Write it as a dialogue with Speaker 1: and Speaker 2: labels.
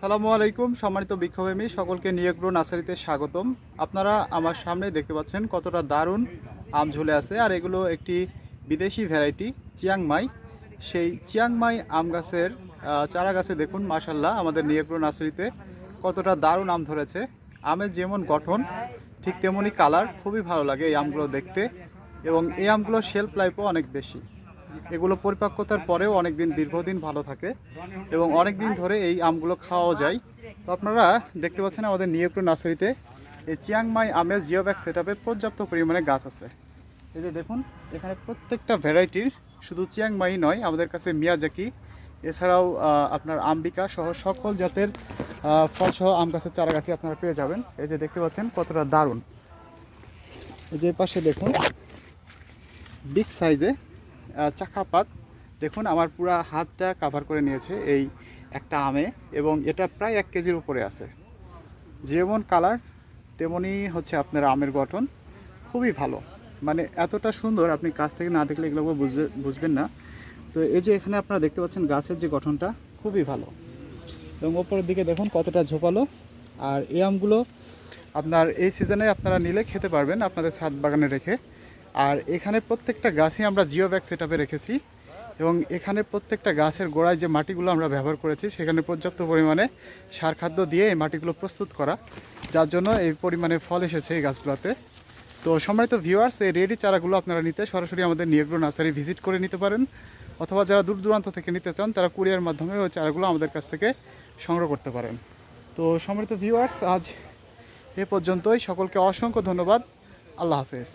Speaker 1: সালামু আলাইকুম, সম্মানিত বিক্ষোভেমী, সকলকে নিয়োগ্র নার্সারিতে স্বাগতম। আপনারা আমার সামনে দেখতে পাচ্ছেন কতটা দারুণ আম ঝুলে আছে, আর এগুলো একটি বিদেশি ভ্যারাইটি, চিয়াংমাই। সেই চিয়াংমাই আম গাছের চারা গাছে দেখুন মাশাল্লাহ আমাদের নিয়োগ্র নার্সারিতে কতটা দারুণ আম ধরেছে। আমের যেমন গঠন, ঠিক তেমনই কালার খুবই ভালো লাগে এই আমগুলো দেখতে, এবং এই আমগুলোর শেলফ লাইফও অনেক বেশি। এগুলো পরিপক্কতার পরেও অনেক দিন দীর্ঘদিন ভালো থাকে এবং অনেক দিন ধরে এই আমগুলো খাওয়াও যায়। তো আপনারা দেখতে পাচ্ছেন আমাদের নিয়োগ্র নার্সারিতে এই চিয়াংমাই আমের জিওব্যাগ সেটআপে পর্যাপ্ত পরিমাণে গাছ আছে। এই যে দেখুন এখানে প্রত্যেকটা ভ্যারাইটির শুধু চিয়াংমাই নয় আমাদের কাছে মিয়াজাকি এছাড়াও আপনার আম্বিকা সহ সকল জাতের আহ, ফলসহ আম গাছের চারা গাছই আপনারা পেয়ে যাবেন। এই যে দেখতে পাচ্ছেন কতটা দারুণ। এই যে পাশে দেখুন বিগ সাইজে চাকাপাত। দেখুন, আমার পুরো হাতটা কাভার করে নিয়েছে এই একটা আমে এবং এটা প্রায় এক কেজির উপরে আছে। যেমন কালার তেমনই হচ্ছে আপনার আমের গঠন। খুবই ভালো। মানে এতটা সুন্দর, আপনি কাছ থেকে না দেখলে এগুলো বুঝবে বুঝবেন না। তো এই যে এখানে আপনারা দেখতে পাচ্ছেন গাছের যে গঠনটা, খুবই ভালো। এবং ওপরের দিকে দেখুন কতটা ঝোপালো। আর এই আমগুলো আপনার এই সিজনে আপনারা নিলে খেতে পারবেন আপনাদের ছাদ বাগানে রেখে। আর এখানে প্রত্যেকটা গাছই আমরা জিও ব্যাগ সেট রেখেছি এবং এখানে প্রত্যেকটা গাছের গোড়ায় যে মাটিগুলো আমরা ব্যবহার করেছি, সেখানে পর্যাপ্ত পরিমাণে সার খাদ্য দিয়ে এই মাটিগুলো প্রস্তুত করা, যার জন্য এই পরিমাণে ফল এসেছে এই গাছগুলোতে। তো সম্মানিত ভিউয়ার্স এই রেডি চারাগুলো আপনারা নিতে সরাসরি আমাদের নিয়োগ্র নার্সারি ভিজিট করে নিতে পারেন, অথবা যারা দূর দূরান্ত থেকে নিতে চান, তারা কুরিয়ার মাধ্যমে ওই চারাগুলো আমাদের কাছ থেকে সংগ্রহ করতে পারেন। তো সম্মানিত ভিউয়ার্স আজ এ পর্যন্তই। সকলকে অসংখ্য ধন্যবাদ। আল্লাহ হাফেজ।